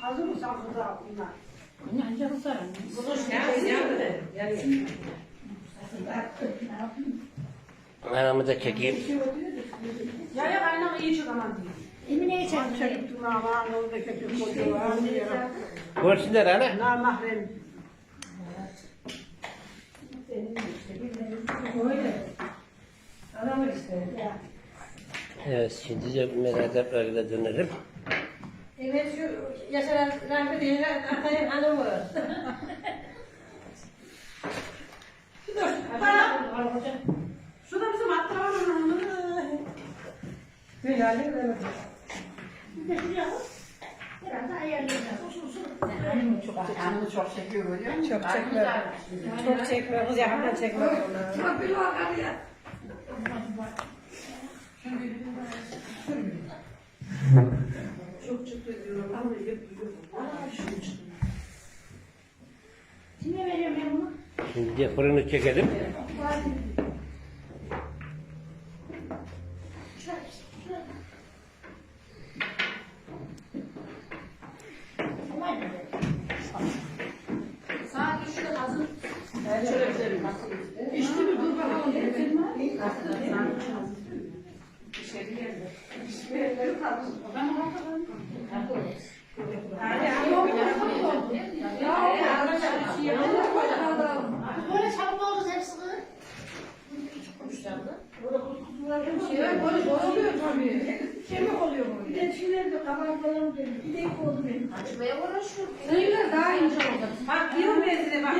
Hazır mısın? Hazır mısın? Mı sen kızar? Anne ancak ısrar Anamı da çekeyim. Ya ya kaynama iyi çık aman diye. Emine'ye var. Görsünler ana. Adamı istedim. Evet şimdi de mezarlıklarıyla dönelim. Evet şu Yaşar Rahmi diye Atay'ın hanımı. Şu da bizim akrabanın Böyle halde böyle. Biraz da ayarlayacağız. Usul usul. Canını çok çekiyor görüyor musun? Çok çekme. Çok çekme. Kız yakından onu. Bak bir bakar ya. Çok çıktı diyorum ama hep duyuyorum. Aa, şu çıktı. Kime veriyorum ben bunu? Şimdi fırını çekelim. Şöyle, şöyle. Saat üçte hazır. İşte bir dur bakalım. Böyle çabuk oldu hepsi. Evet, böyle oluyor tabii. Kemik oluyor böyle. Bir de şeyler de kabartmalarım geliyor. Bir de ilk oldu benim. Açmaya uğraşıyor. Sayılar daha ince oldu. Bak diyorum ben size bak.